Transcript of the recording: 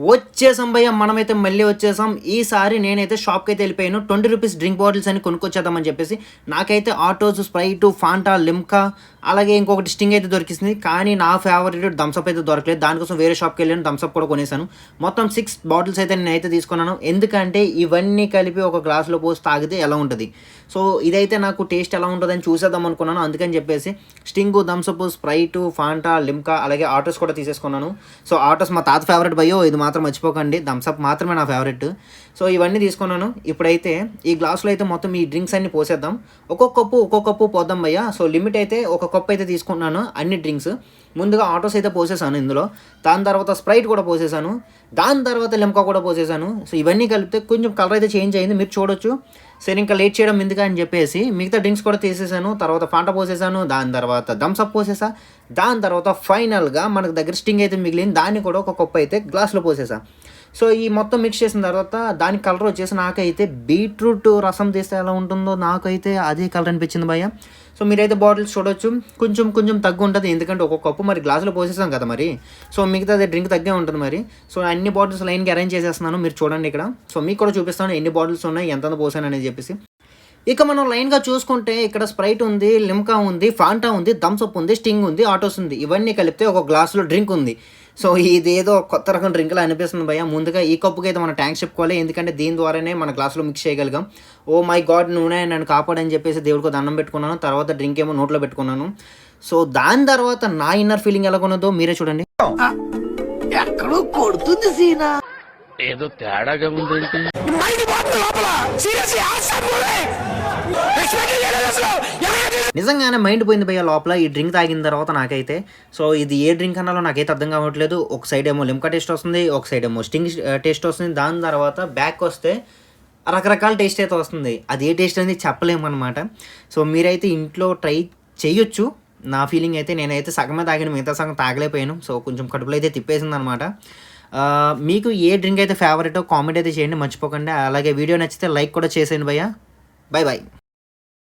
what వచ్చేసాం భయ్య మనమైతే మళ్ళీ వచ్చేసాం ఈసారి నేనైతే షాప్కి అయితే వెళ్ళిపోయాను. ట్వంటీ రూపీస్ డ్రింక్ బాటిల్స్ అని కొనుక్కొచ్చేద్దామని చెప్పేసి నాకైతే ఆటోస్ స్ప్రైట్ ఫాంటా లిమ్కా అలాగే ఇంకొకటి స్టింగ్ అయితే దొరికింది. కానీ నా ఫేవరెట్ థమ్స్అప్ అయితే దొరకలేదు. దానికోసం వేరే షాప్కి వెళ్ళాను థమ్స్అప్ కూడా కొనేసాను మొత్తం సిక్స్ బాటిల్స్ అయితే నేనైతే తీసుకున్నాను. ఎందుకంటే ఇవన్నీ కలిపి ఒక గ్లాస్లో పోసి తాగితే ఎలా ఉంటుంది? సో ఇదైతే నాకు టేస్ట్ ఎలా ఉంటుందని చూసేద్దాం అనుకున్నాను. అందుకని చెప్పేసి Sting Thums Up Sprite Fanta Limca అలాగే ఆటోస్ కూడా తీసేసుకున్నాను. సో ఆటోస్ మా తాత ఫేవరెట్ భయో ఇది మాత్రం మర్చిపో మర్చిపోకండి థమ్స్అప్ మాత్రమే నా ఫేవరెట్ సో ఇవన్నీ తీసుకున్నాను. ఇప్పుడైతే ఈ గ్లాసులో అయితే మొత్తం ఈ డ్రింక్స్ అన్ని పోసేద్దాం. ఒక్కొక్క కప్పు ఒక్కొక్క కప్పు పోద్దాం భయ్య. సో లిమిట్ అయితే ఒక కప్పు అయితే తీసుకున్నాను అన్ని డ్రింక్స్ ముందుగా ఆటోస్ అయితే పోసేసాను ఇందులో. దాని తర్వాత స్ప్రైట్ కూడా పోసేసాను. దాని తర్వాత లిమ్కా కూడా పోసేసాను. సో ఇవన్నీ కలిపితే కొంచెం కలర్ అయితే చేంజ్ అయింది. మీరు చూడొచ్చు. సరే ఇంకా లేట్ చేయడం ఎందుకు అని చెప్పేసి మిగతా డ్రింక్స్ కూడా తీసేసాను తర్వాత ఫాంట పోసేసాను దాని తర్వాత థమ్స్అప్ పోసేసా దాని తర్వాత ఫైనల్గా మనకు దగ్గర స్టింగ్ అయితే మిగిలింది దాన్ని కూడా ఒక కప్పు అయితే గ్లాస్లో పోసేసా. సో ఈ మొత్తం మిక్స్ చేసిన తర్వాత దాని కలర్ వచ్చేసి నాకైతే బీట్రూట్ రసం తీస్తే ఎలా ఉంటుందో నాకైతే అదే కలర్ అనిపించింది భయ్య. సో మీరైతే బాటిల్స్ చూడొచ్చు. కొంచెం కొంచెం తగ్గు ఉంటుంది. ఎందుకంటే ఒక కప్పు మరి గ్లాసులో పోసేస్తాం కదా మరి. సో మిగతా డ్రింక్ తగ్గే ఉంటుంది మరి. సో అన్ని బాటిల్స్ లైన్కి అరేంజ్ చేసేస్తున్నాను. మీరు చూడండి ఇక్కడ. సో మీకు కూడా చూపిస్తాను ఎన్ని బాటిల్స్ ఉన్నాయి ఎంత పోసాను అనేది చెప్పేసి. ఇక మనం లైన్గా చూసుకుంటే ఇక్కడ స్ప్రైట్ ఉంది లిమ్కా ఉంది ఫాంటా ఉంది థమ్స్అప్ ఉంది స్టింగ్ ఉంది ఆటోస్ ఉంది. ఇవన్నీ కలిపితే ఒక గ్లాసులో డ్రింక్ ఉంది. సో ఇదేదో కొత్త రకం డ్రింక్లా అనిపిస్తుంది భయ్య. ముందుగా ఈ కప్పుకి అయితే మనం ట్యాంక్స్ చెప్పుకోవాలి. ఎందుకంటే దీని ద్వారానే మన గ్లాసులో మిక్స్ చేయగలిగాం. ఓ మై గాడ్ నువ్వునే నన్ను కాపాడని చెప్పేసి దేవుడికి దండం పెట్టుకున్నాను. తర్వాత డ్రింక్ ఏమో నోట్లో పెట్టుకున్నాను. సో దాని తర్వాత నా ఇన్నర్ ఫీలింగ్ ఎలా ఉన్నదో మీరే చూడండి. ఎక్కడో కొడుతుంది సీనా. ఏదో తేడాగా ఉందేంటి. నిజంగానే మైండ్ పోయింది భయ్య లోపల. ఈ డ్రింక్ తాగిన తర్వాత నాకైతే సో ఇది ఏ డ్రింక్ అన్నాలో నాకైతే అర్థం కావట్లేదు. ఒక సైడ్ ఏమో లిమ్కా టేస్ట్ వస్తుంది ఒక సైడ్ ఏమో స్టింగ్ టేస్ట్ వస్తుంది. దాని తర్వాత బ్యాక్ వస్తే రకరకాల టేస్ట్ అయితే వస్తుంది. అది ఏ టేస్ట్ అనేది చెప్పలేము అనమాట సో మీరైతే ఇంట్లో ట్రై చేయొచ్చు. నా ఫీలింగ్ అయితే నేనైతే సగమే తాగిన మిగతా సగం తాగలేకపోయాను. సో కొంచెం కడుపులో అయితే తిప్పేసింది అనమాట మీకు ఏ డ్రింక్ అయితే ఫేవరెటో కామెంట్ అయితే చేయండి మర్చిపోకండి. అలాగే వీడియో నచ్చితే లైక్ కూడా చేసేయండి భయ్య. Bye bye